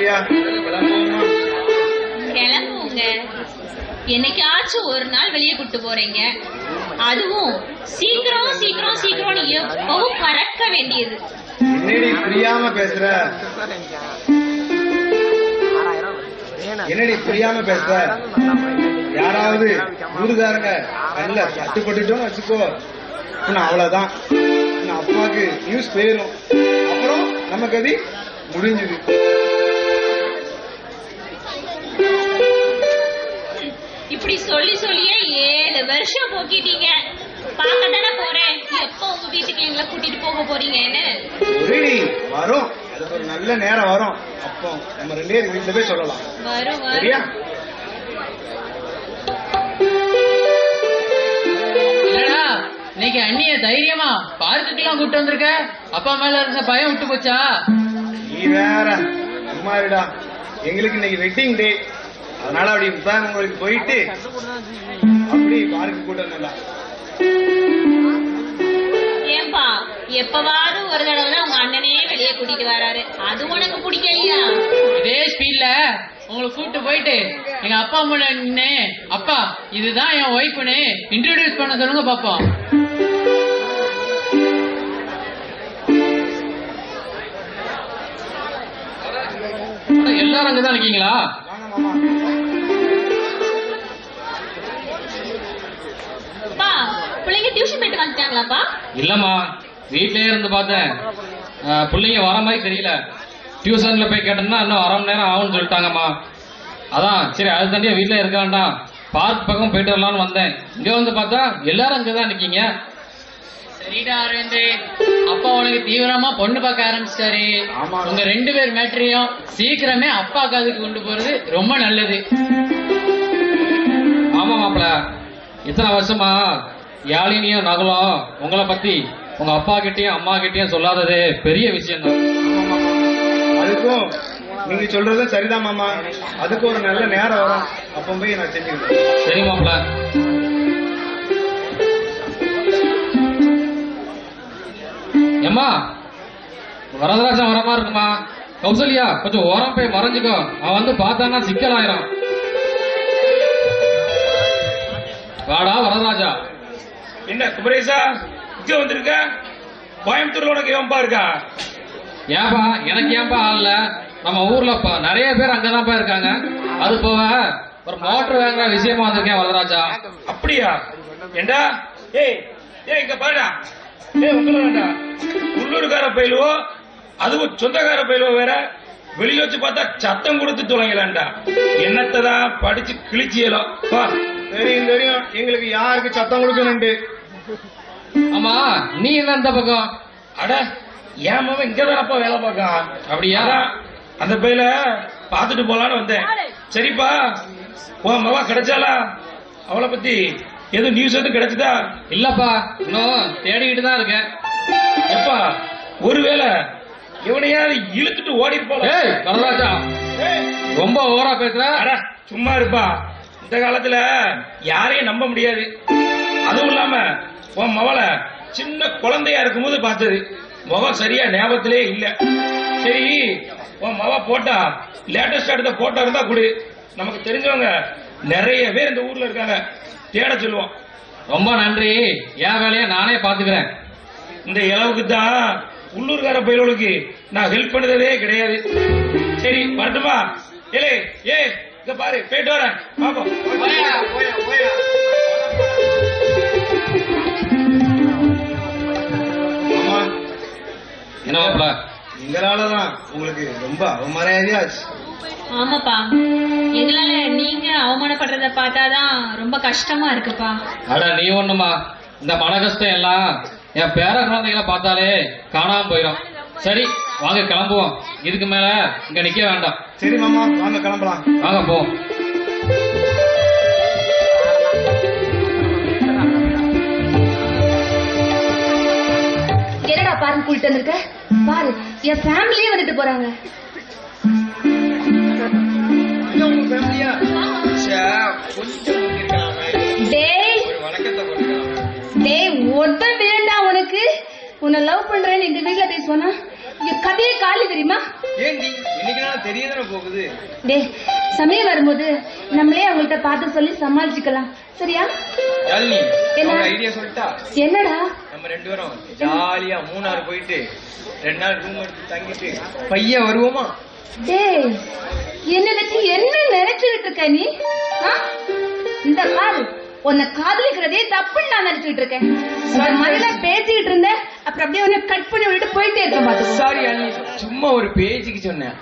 கிளம்புவோமா கிளம்புங்க. என்னைக்காச்சும் ஒரு நாள் வெளியே கூட்டு போறீங்க. அதுவும் சீக்கிரம் சீக்கிரம் சீக்கிரம் எப்பவும் பறக்க வேண்டியது. என்னடி புரியாம பேசுற? என்னடி புரியாம பேசுற? யாராவது ஊருக்காரங்க கண்ணுல தட்டுப்பட்டுட்டோம்னு வச்சுக்கோ. இன்னும் அவ்வளவுதான். அப்பாவுக்கு நியூஸ் போயிரும். அப்புறம் நம்ம கதி முடிஞ்சுது. இப்படி சொல்லி சொல்லியே ஏழு வருஷம் போக்கிட்டீங்க. பார்க்க தானே போறேன். எப்போ உங்க வீட்டுக்கு எங்களை கூட்டிட்டு போக போறீங்கன்னு? ஒருடி வரும். அதுக்கு ஒரு நல்ல நேரம் வரும். அப்போ நம்ம ரெண்டு பேரும் வீட்டுல போய் சொல்லலாம். வரும் சரியா? வரும் என்னடா இன்னைக்கு அண்ணிய தைரியமா பார்க்குக்கெல்லாம் கூட்டு வந்திருக்க? அப்பா மேல இருந்த பயம் விட்டு போச்சா? நீ வேற சும்மா இருடா. எங்களுக்கு இன்னைக்கு வெட்டிங் டே அதனால அப்படி தான் உங்களுக்கு போயிட்டு அப்படி பார்க்கு கூட்டு வந்தா ஏன்பா எப்பவாவது ஒரு தடவை தான் உங்க அண்ணனே வெளியே கூட்டிட்டு வராரு. அது உனக்கு பிடிக்கலையா? இதே ஸ்பீட்ல உங்களை கூட்டு போயிட்டு எங்க அப்பா முன்ன நின்னு அப்பா இதுதான் என் ஒய்ஃப்னு இன்ட்ரோடியூஸ் பண்ண சொல்லுங்க பாப்போம். எல்லாரும் அங்கதான் இருக்கீங்களா? பிள்ளைங்க டியூஷன் போயிட்டு வந்துட்டாங்களாப்பா? இல்லம்மா வீட்லயே இருந்து பார்த்தேன். பிள்ளைங்க வர மாதிரி தெரியல. டியூஷன்ல போய் கேட்டோம்னா இன்னும் அரை மணி நேரம் ஆகும்னு சொல்லிட்டாங்கம்மா. அதான் சரி அது தண்டியா வீட்ல இருக்க வேண்டாம். பார்க் பக்கம் போயிட்டு வரலாம்னு வந்தேன். இங்க வந்து பார்த்தா எல்லாரும் அங்கதான் நிக்கீங்க. சரிடா அரவிந்த். அப்பா உனக்கு தீவிரமா பொண்ணு பார்க்க ஆரம்பிச்சிட்டாரு. உங்க ரெண்டு பேர் மேட்டரையும் சீக்கிரமே அப்பா காதுக்கு கொண்டு போறது ரொம்ப நல்லது. ஆமா மாப்பிள இத்தனை வருஷமா யாழினியும் நகலும் உங்களை பத்தி உங்க அப்பா கிட்டயும் அம்மா கிட்டயும் சொல்லாதது பெரிய விஷயம் தான். அதுக்கும் நீங்க சொல்றதும் சரிதான் மாமா. அதுக்கு ஒரு நல்ல நேரம் வரும். அப்போ போய் நான் செஞ்சுக்கிறேன். சரி மாப்பிள ஏம்மா வரதராஜன் வர மாதிரி இருக்குமா? கௌசல்யா கொஞ்சம் ஓரம் போய் மறைஞ்சுக்கோ. அவன் வந்து பார்த்தான்னா சிக்கலாயிரும். வாடா வரதராஜா. என்ன குமரேசா இங்க வந்திருக்க? கோயம்புத்தூர்ல உனக்கு எவன்பா இருக்கா? ஏன்பா எனக்கு ஏன்பா ஆள்ல நம்ம ஊர்ல ப- நிறைய பேர் அங்கதான்ப்பா இருக்காங்க. அது போக ஒரு மோட்டர் வாங்குற விஷயமா வந்திருக்கேன் வரதராஜா அப்படியா? ஏண்டா? ஏய் ஏய் இங்க பாருடா. ஏய் உங்களை வேண்டா. உள்ளூர்கார பயிலுவோ அதுவும் சொந்தக்கார பயிலுவோ வேற வெளியில வச்சு பார்த்தா சத்தம் கொடுத்து தொலைங்களாண்டா என்னத்தை தான் படிச்சு கிழிச்சியலோ வா தெரியும் தெரியும். எங்களுக்கு யாருக்கு சத்தம் கொடுக்கணுண்டு ஆமா நீ என்ன இந்த பக்கம்? அட ஏன் மாமன் இங்க தானப்பா வேலை பார்க்கான். அப்படியா? அந்த பையில பார்த்துட்டு போலான்னு வந்தேன். சரிப்பா உன் மவா கிடைச்சாலா? அவளை பத்தி எதுவும் நியூஸ் எதுவும் கிடைச்சதா? இல்லப்பா இன்னும் தேடிக்கிட்டு தான் இருக்கேன். எப்பா ஒருவேளை எவனையாவது இழுத்துட்டு ஓடி போல ஏய் வரதராஜா ரொம்ப ஓவரா பேசுற? அட சும்மா இருப்பா. இந்த காலத்துல யாரையும் நம்ப முடியாது. அதுவும் இல்லாம உன் மவளை சின்ன குழந்தையா இருக்கும்போது பார்த்தது. முகம் சரியா ஞாபகத்திலே இல்ல. சரி உன் மவ போட்டா லேட்டஸ்ட் எடுத்த போட்டோ இருந்தா கொடு. நமக்கு தெரிஞ்சவங்க நிறைய பேர் இந்த ஊர்ல இருக்காங்க. தேட சொல்லுவோம். ரொம்ப நன்றி. என் வேலையை நானே பாத்துக்கிறேன் இந்த இளவுக்கு தான் உள்ளூர்கார பயிர்களுக்கு நான் ஹெல்ப் பண்ணதே கிடையாது. சரி வரட்டுமா? ஏலே ஏ இங்க பாரு போயிட்டு வரேன். பாப்போம். என்ன மாப்பிள எங்களாலதான். உங்களுக்கு ரொம்ப அவமரியாதையாச்சு ஆமாப்பா. எங்களால நீங்க அவமானப்படுறத பார்த்தாதான் ரொம்ப கஷ்டமா இருக்குப்பா. அட நீ ஒண்ணுமா? இந்த மன கஷ்டம் எல்லாம் என் பேர குழந்தைகளை பார்த்தாலே காணாம போயிடும். சரி வாங்க கிளம்புவோம். இதுக்கு மேல இங்க நிக்க வேண்டாம். சரி மாமா வாங்க கிளம்பலாம். வாங்க போ. என்னடா பாருங்க கூட்டிட்டு வந்திருக்க? பாரு என் ஃபேமிலியே வந்துட்டு போறாங்க. ஒருத்தன் வேண்டாம் உனக்கு. உன்னை லவ் பண்றேன்னு எங்க வீட்ல பேசுவானா கதையே காலி தெரியுமா? டே சமயம் வரும்போது நம்மளே அவங்கள்ட்ட பார்த்து சொல்லி சமாளிச்சுக்கலாம். சரியா? என்னடா? நம்ம ரெண்டு பேரும் ஜாலியா மூணார் போயிட்டு ரெண்டு நாள் ரூம் எடுத்து தங்கிட்டு பையன் வருவோமா? டேய் என்ன வச்சு என்ன நினைச்சுக்கிட்டு இருக்க நீ? இந்த பாரு உன்னை காதலிக்கிறதே தப்புன்னு நான் நினைச்சுக்கிட்டு இருக்கேன். இந்த மாதிரிலாம் பேசிக்கிட்டு இருந்தேன் அப்புறம் அப்படியே உன்னை கட் பண்ணி விட்டுட்டு போயிட்டே இருக்க பாத்துக்கோ சாரி சும்மா ஒரு பேச்சுக்கு சொன்னேன்.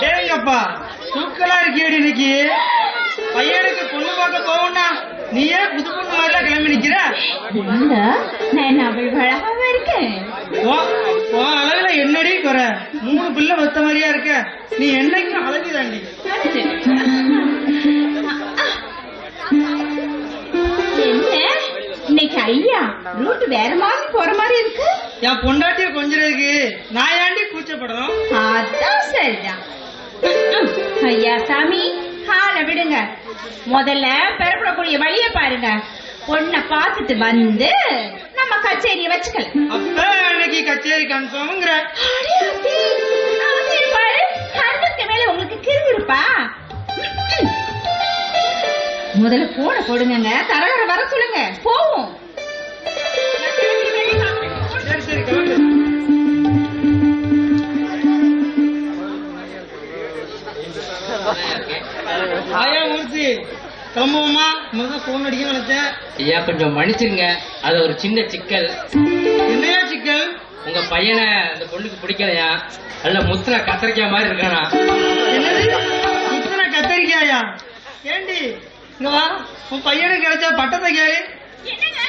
டேங்கப்பா தூக்கலா இருக்கியடி இன்னைக்கு. பையனுக்கு பொண்ணு பார்க்க போகணும்னா நீ ஏன் புது பொண்ணு மாதிரிலாம் கிளம்பி நிக்கிற? நான் அழகாவா இருக்கேன்? உன் அழகுல என்னடி குறை? மூணு பிள்ளை வத்த மாதிரியா இருக்க? நீ என்னைக்கும் அழகு ஐயா ரூட் வேற மாதிரி போற மாதிரி இருக்கு. என் பொண்டாட்டிய கொஞ்சிறதுக்கு நான் ஏன்டி கூச்சப்படணும்? அதான் சரிதான். ஐயா சாமி கால விடுங்க. முதல்ல பெறப்படக்கூடிய வழியை பாருங்க. பொண்ணை பார்த்துட்டு வந்து நம்ம கச்சேரியை வச்சுக்கலாம். அப்ப அன்னைக்கு கச்சேரி கன்ஃபார்ம்ங்கிற. அவசியம் பாரு. கண்ணுக்கு மேல உங்களுக்கு கிருவிருப்பா. முதல்ல போன போடுங்க தரகர வர சொல்லுங்க. போவோம். ஆயா மூர்த்தி கிளம்புவோமா முதல்ல போன் அடிக்க நினைச்சேன். ஐயா கொஞ்சம் மன்னிச்சிருங்க. அது ஒரு சின்ன சிக்கல். என்னையா சிக்கல்? உங்க பையனை அந்த பொண்ணுக்கு பிடிக்கலையா? அல்ல முத்திர கத்திரிக்காய் மாதிரி இருக்கானா? என்னது? இத்தனை கத்தரிக்காயா? ஏண்டி? இங்க வா. உன் பையனுக்கு கிடைச்ச பட்டத்தை கேளு. என்னங்க?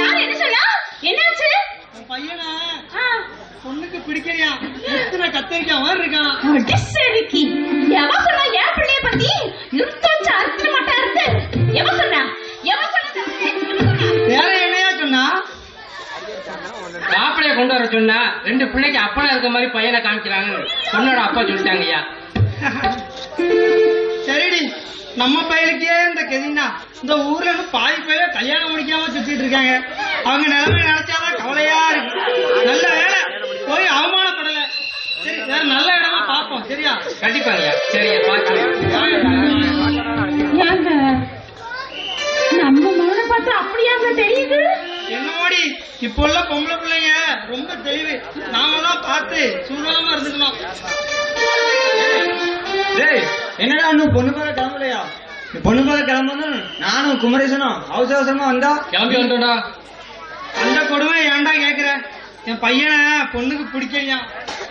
யார்? என்ன சொன்னா என்னாச்சு? உன் பையனை? பொண்ணுக்கு பிடிக்கலையா? இத்தனை கத்தரிக்காய் மாதிரி இருக்கான். சொன்னா ரெண்டு பிள்ளைக்கு அப்பனா இருக்க மாதிரி பையனை காமிக்கிறாங்க பொண்ணோட அப்பா சொல்லிட்டாங்க ஐயா சரிடி நம்ம பையனுக்கே இந்த கதினா இந்த ஊர்ல இருந்து பாதி பையில கல்யாணம் முடிக்காம சுத்திட்டு இருக்காங்க. அவங்க நிலைமை நினைச்சாதான் கவலையா இருக்கு. நல்ல வேலை. போய் அவமானப்படல. சரி வேற நல்ல இடமா பார்ப்போம். சரியா? கண்டிப்பாங்க ஐயா. சரி ஐயா பார்க்கலாம். ஏங்க நம்ம மகனை பார்த்தா அப்படியாங்க தெரியுது? என்னமோடி? இப்போ உள்ள பொம்பளை பிள்ளைங்க ரொம்ப தெளிவு. நாம தான் பார்த்து சூதானமா இருந்துக்கணும். டேய் என்னடா இன்னும் பொண்ணு பார்க்க கிளம்பலையா? பொண்ணு பார்க்க கிளம்பணும் நானும் குமரேசனும் அவசர அவசரமா வந்தா? கிளம்பி வந்துட்டோம்டா. அந்த கொடுமை ஏன்டா கேக்குற? என் பையனை பொண்ணுக்கு பிடிக்கலையா?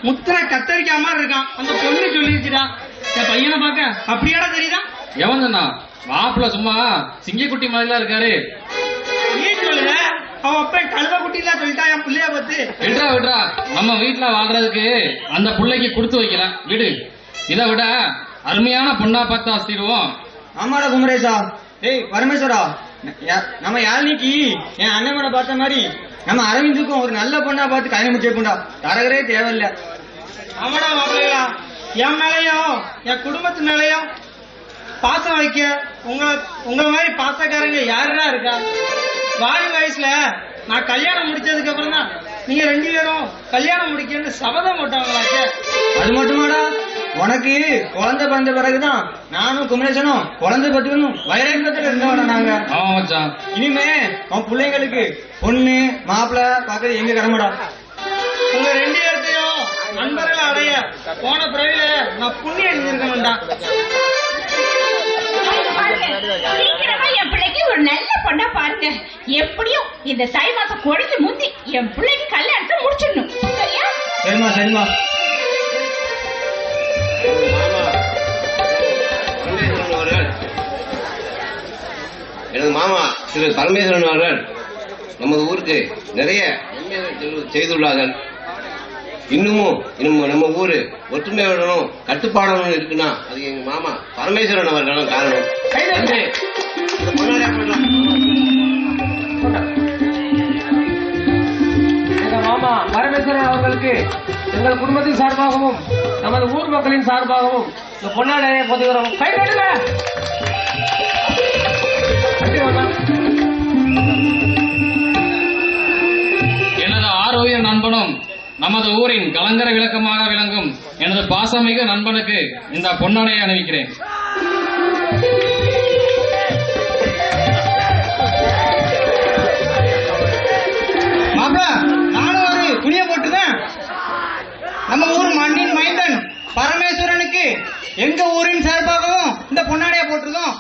முத்திர கத்தரிக்காம மாதிரி இருக்கான். அந்த பொண்ணு சொல்லிருச்சுடா. என் பையனை பார்க்க. அப்படியாடா தெரியுதா? எவன் சொன்னா மாப்பிள்ள சும்மா சிங்கக்குட்டி மாதிரிலாம் இருக்காரு. அவன் அப்ப கழுத குட்டிலாம் சொல்லிட்டா என் பிள்ளைய பார்த்து? விட்றா விட்றா. நம்ம வீட்டுல வாழ்றதுக்கு அந்த பிள்ளைக்கு கொடுத்து வைக்கல விடு. இதை விட அருமையான பொண்ணா பார்த்து ஆசிடுவோம் ஆமாடா குமரேசா. டேய் பரமேஸ்வரா. நம்ம யாழ்னிக்கு என் அண்ணன் பார்த்த மாதிரி நம்ம அரவிந்துக்கும் ஒரு நல்ல பொண்ணா பார்த்து கல்யாணம் முடிச்சிருப்போம்டா தரகரே தேவையில்ல. ஆமாடா மாப்பிள்ளைகளா என் மேலையும் என் குடும்பத்து மேலையும் பாசம் வைக்க உங்க உங்க மாதிரி பாசக்காரங்க யாருடா இருக்கா? வாலி வயசுல நான் கல்யாணம் முடிச்சதுக்கு அப்புறம் தான் நீங்க ரெண்டு பேரும் கல்யாணம் முடிக்கணும்னு சபதம் போட்டவங்களாச்சே. அது மட்டுமாடா உனக்கு குழந்தை பிறந்த பிறகுதான் நானும் குமரேசனும் குழந்தை பத்துக்கணும் வைராக்கியத்துல இருந்தவன நாங்க. ஆமா மச்சான். இனிமே உன் பிள்ளைங்களுக்கு பொண்ணு மாப்பிள்ளை பார்க்கறது எங்க கடமைடா? உங்க ரெண்டு பேர்த்தையும் நண்பர்கள் அடைய போன பிறவில நான் புண்ணியம் என் பிள்ளைக்கு ஒரு நல்ல பொண்ணா பாருங்க. எப்படியும் இந்த தை மாசம் கொடிச்சு முந்தி என் பிள்ளைக்கு கல்யாணத்தை முடிச்சிடணும். சரியா? பரமேஸ்வரன் அவர்கள் எனது மாமா திரு பரமேஸ்வரன் அவர்கள் நமது ஊருக்கு நிறைய செய்துள்ளார்கள். இன்னமும் இன்னும் நம்ம ஊரு ஒற்றுமையுடனும் கட்டுப்பாடுடனும் இருக்குன்னா அது எங்க மாமா பரமேஸ்வரன் அவர்கள் தான் காரணம். நன்றி. பரமேஸ்வரன் அவர்களுக்கு எங்கள் குடும்பத்தின் சார்பாகவும் நமது ஊர் மக்களின் சார்பாகவும் இந்த பொன்னாடையை பொதுகிறோம் கை எனது ஆரோக்கிய நண்பனும் நமது ஊரின் கலங்கர விளக்கமாக விளங்கும் எனது பாசமிகு நண்பனுக்கு இந்த பொன்னாடையை அணிவிக்கிறேன். எங்க ஊரின் சார்பாகவும் இந்த பொன்னாடைய போட்டிருக்கோம்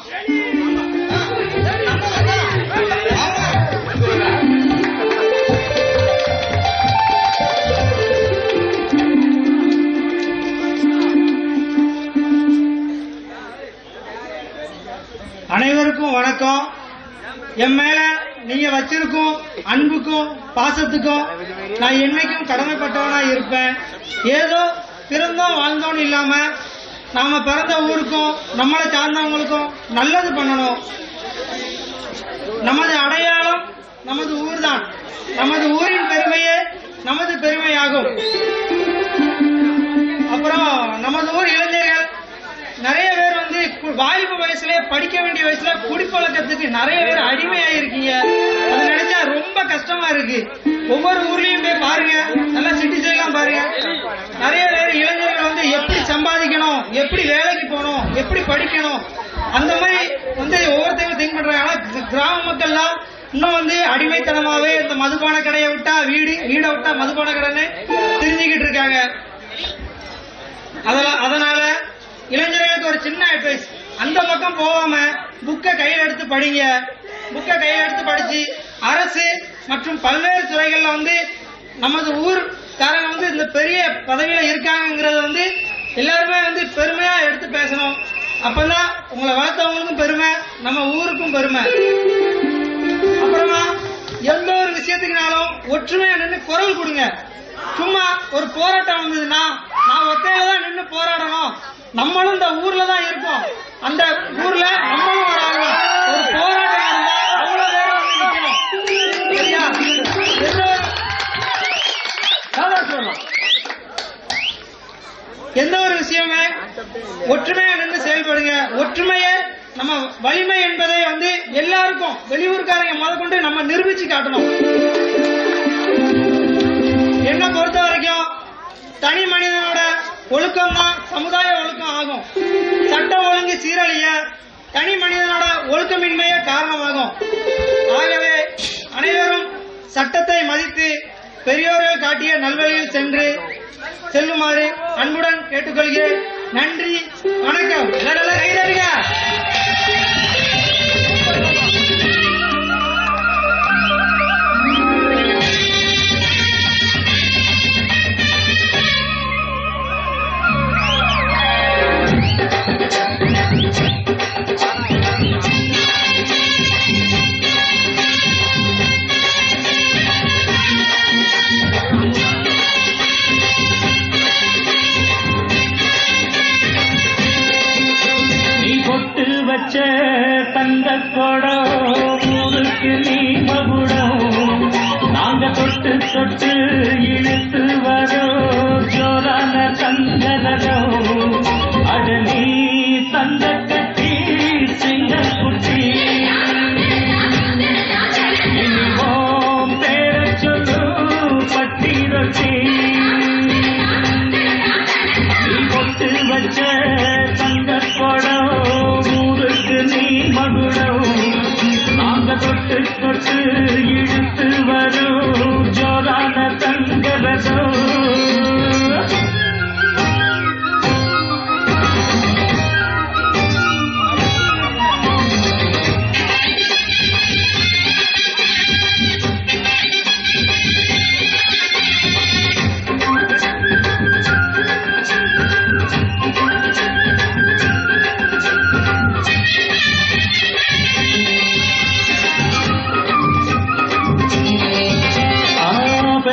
அனைவருக்கும் வணக்கம். என் மேல நீங்க வச்சிருக்கும் அன்புக்கும் பாசத்துக்கும் நான் என்னைக்கும் கடமைப்பட்டவனா இருப்பேன். ஏதோ பிறந்தோம் வாழ்ந்தோன்னு இல்லாம நாம பிறந்த ஊருக்கும் நம்மளை சார்ந்தவங்களுக்கும் நல்லது பண்ணணும். நமது அடையாளம் நமது ஊர்தான். நமது ஊரின் பெருமையே நமது பெருமையாகும். அப்புறம் நமது ஊர் இளைஞர்கள் நிறைய பேர் வந்து கு- வாலிப வயசுல படிக்க வேண்டிய வயசுல குடிப்பழக்கத்துக்கு நிறைய பேர் அடிமையாயிருக்கீங்க. அது நினைச்சா ரொம்ப கஷ்டமா இருக்கு. ஒவ்வொரு ஊர்லயும் போய் பாருங்க. நல்லா சிட்டி சைட்லாம் பாருங்க. நிறைய பேர் எப்படி படிக்கணும்? அந்த மாதிரி வந்து ஒவ்வொருத்தவங்க திங்க் பண்றாங்க. ஆனா கிராம மக்கள்லாம் இன்னும் வந்து அடிமைத்தனமாவே இந்த மதுபான கடையை விட்டா வீடு வீடை விட்டா மதுபான கடைன்னு தெரிஞ்சுக்கிட்டு இருக்காங்க. அதெல்லாம் அதனால இளைஞர்களுக்கு ஒரு சின்ன அட்வைஸ் அந்த பக்கம் போகாம புக்கை கையில் எடுத்து படிங்க. புக்கை கையில் எடுத்து படிச்சு அரசு மற்றும் பல்வேறு துறைகள்ல வந்து நமது ஊர்காரங்க வந்து இந்த பெரிய பதவியில இருக்காங்கிறது வந்து எல்லாருமே வந்து பெருமையா எடுத்து பேசணும். அப்பதான் உங்களை வளர்த்தவங்களுக்கும் பெருமை நம்ம ஊருக்கும் பெருமை. அப்புறமா எந்த ஒரு விஷயத்துக்குனாலும் ஒற்றுமையா நின்று குரல் கொடுங்க. சும்மா ஒரு போராட்டம் வந்ததுன்னா நான் ஒத்தையில தான் நின்று போராடணும். நம்மளும் இந்த ஊர்ல தான் இருப்போம். அந்த ஊர்ல நம்மளும் ஒரு ஒரு எந்த ஒரு விஷயமே ஒற்றுமையா நின்று செயல்படுங்க. ஒற்றுமையை நம்ம வலிமை என்பதை வந்து எல்லாருக்கும் வெளியூர்காரங்க முதற்கொண்டு நம்ம நிரூபிச்சு காட்டணும். என்னை பொறுத்த வரைக்கும் தனி மனிதனோட ஒழுக்கம் தான் சமுதாய ஒழுக்கம் ஆகும். சட்டம் ஒழுங்கு சீரழிய தனி மனிதனோட ஒழுக்கமின்மையே காரணமாகும். ஆகவே அனைவரும் சட்டத்தை மதித்து பெரியோர்கள் காட்டிய நல்வழியில் சென்று செல்லுமாறு அன்புடன் கேட்டுக்கொள்கிறேன். நன்றி வணக்கம். எல்லாரும்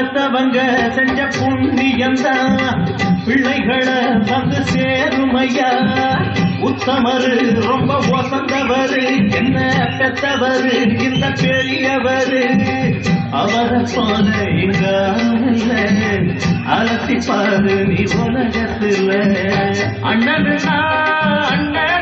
பெத்தவங்க செஞ்ச புண்ணியம் தான் பிள்ளைகளை வந்து சேருமையா. உத்தமரு ரொம்ப ஒசந்தவரு என்ன பெத்தவரு இந்த பெரியவரு. அவரை போல இங்க அலசி பாரு நீ உலகத்துல. அண்ணன் அண்ணன்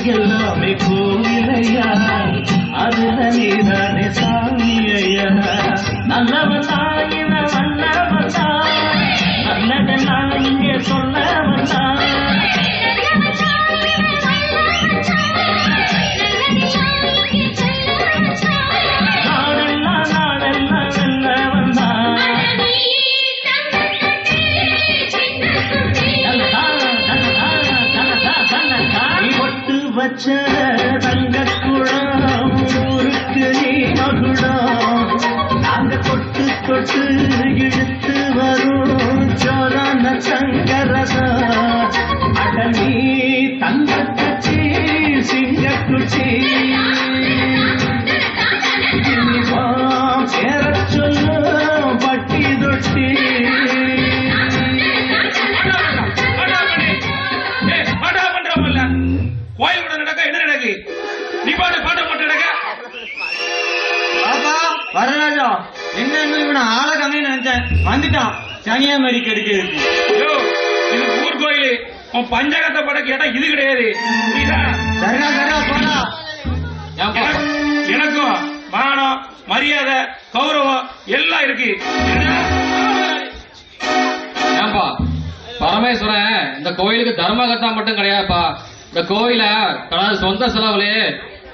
ಗೆಲ್ಲ ಮೆಕೋಯ್ಯ ಅದರ ನೀರನೆ ಸಾಮಿಯಯ್ಯ ನಲ್ಲವ வந்துட்டான் கன்னியாகுமரிக்கு எடுக்கிறதுக்கு யோ, இது ஊர் கோயில் உன் பஞ்சாங்கத்தை பட கேட்டா இது கிடையாது. எனக்கும் மானம் மரியாதை கௌரவம் எல்லாம் இருக்கு? ஏன்பா பரமேஸ்வரன் இந்த கோயிலுக்கு தர்மகர்த்தா மட்டும் கிடையாதுப்பா. இந்த கோயிலை தனது சொந்த செலவுலே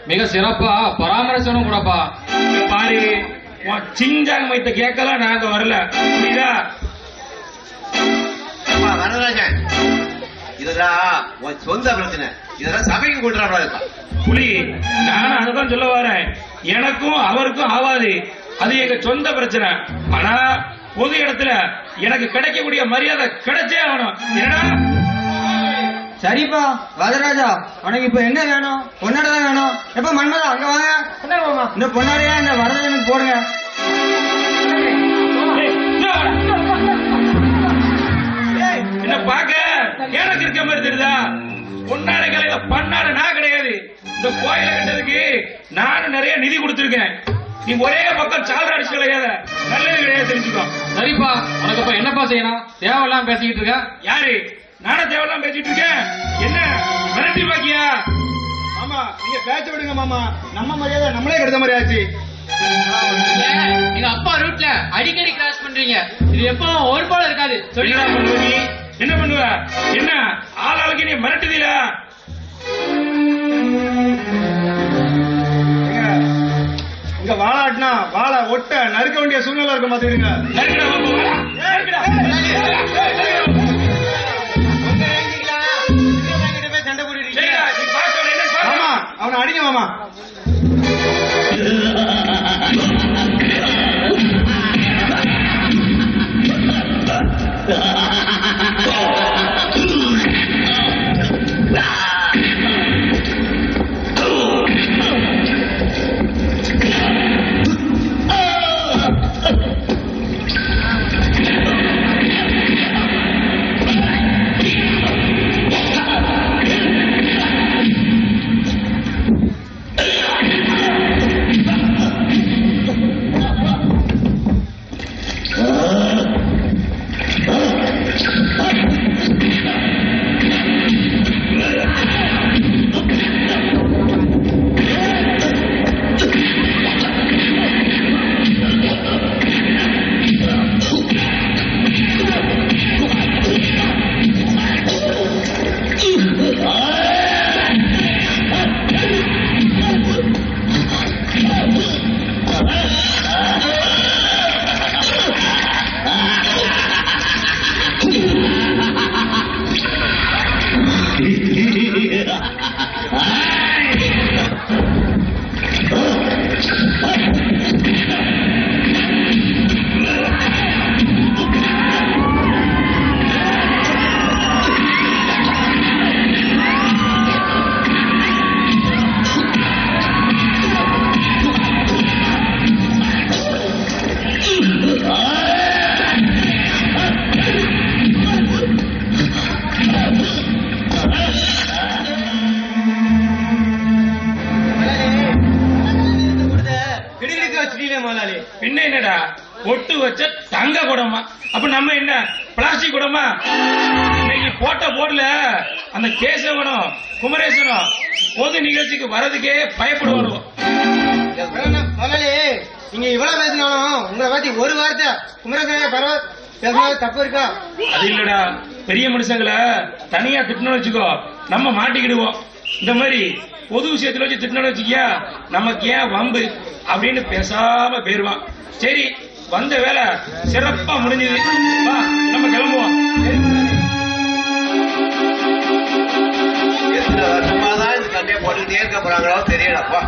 மிக சிறப்பா பராமரிச்சனும் கூடப்பா. பாரு சிங்காங்க மைத்த கேட்கலாம் நாங்க வரல. புரியுதா? வரதராஜன் இதுதான் உன் சொந்த பிரச்சனை. இதெல்லாம் சபைக்கு கொண்டு வரக்கூடாதுப்பா புலி நானும் அதான் சொல்ல வரேன். எனக்கும் அவருக்கும் ஆவாது அது எங்க சொந்த பிரச்சனை. ஆனா பொது இடத்துல எனக்கு கிடைக்கக்கூடிய மரியாதை கிடைச்சே ஆகணும். என்னடா? சரிப்பா வரராஜா உனக்கு இப்ப என்ன வேணும்? பொன்னாடை தான் வேணும். எப்ப மன்மதா அங்க வாங்க. இந்த பொன்னாடையா இந்த வரதனுக்கு போடுங்க. என்ன பாக்க எனக்கு இருக்க மாதிரி தெரியுதா? பொன்னாடை கலையில பண்ணாட நான் கிடையாது. இந்த கோயிலை கட்டதுக்கு நானும் நிறைய நிதி கொடுத்திருக்கேன். நீ ஒரே பக்கம் சால்ரா அடிச்சு கிடையாது நல்லது கிடையாது தெரிஞ்சுக்கோ. சரிப்பா உனக்கு இப்ப என்னப்பா செய்யணும்? தேவையெல்லாம் பேசிக்கிட்டு இருக்க? யாரு? நானும் தேவையெல்லாம் பேசிட்டு இருக்கேன். என்ன? மிரட்டி பாக்கியா? மாமா நீங்க பேச்ச விடுங்க மாமா. நம்ம மரியாதை நம்மளே கெடுத்த மாதிரி ஆச்சு. எங்க அப்பா ரூட்ல அடிக்கடி கிராஸ் பண்றீங்க. இது எப்போ ஒரு போல இருக்காது. என்னடா சொல்லிடா பண்ணுவ நீ? என்ன பண்ணுவ? என்ன? ஆளாளுக்கு நீ மிரட்டுதீல? இங்க வாழாட்டினா வாழை ஒட்ட நறுக்க வேண்டிய சூழ்நிலை இருக்க மாத்திடுங்க நறுக்குடா, பாப்பா, வாடா. நறுக்குடா. குடமா? அப்ப நம்ம என்ன? பிளாஸ்டிக் குடமா? இன்னைக்கு போட்ட போர்டுல அந்த கேசவனும் குமரேசனும் பொது நிகழ்ச்சிக்கு வர்றதுக்கே பயப்படுவானுவோம் நீங்க இவ்வளவு பேசினாலும் உங்களை பத்தி ஒரு வார்த்தை குமரசாமி பரவாயில்ல தப்பு இருக்கா? அது இல்லடா. பெரிய மனுஷங்களை தனியா திட்டணும்னு வச்சுக்கோ. நம்ம மாட்டிக்கிடுவோம். இந்த மாதிரி பொது விஷயத்துல வச்சு திட்டணும்னு வச்சுக்கியா நமக்கு ஏன் வம்பு அப்படின்னு பேசாம போயிருவான். சரி வந்த வேலை சிறப்பா முடிஞ்சது. நம்ம கிளம்புவோம். எத்தனை வருஷமா தான் இந்த சண்டையை போட்டுக்கிட்டே இருக்க போறாங்களோ தெரியலப்பா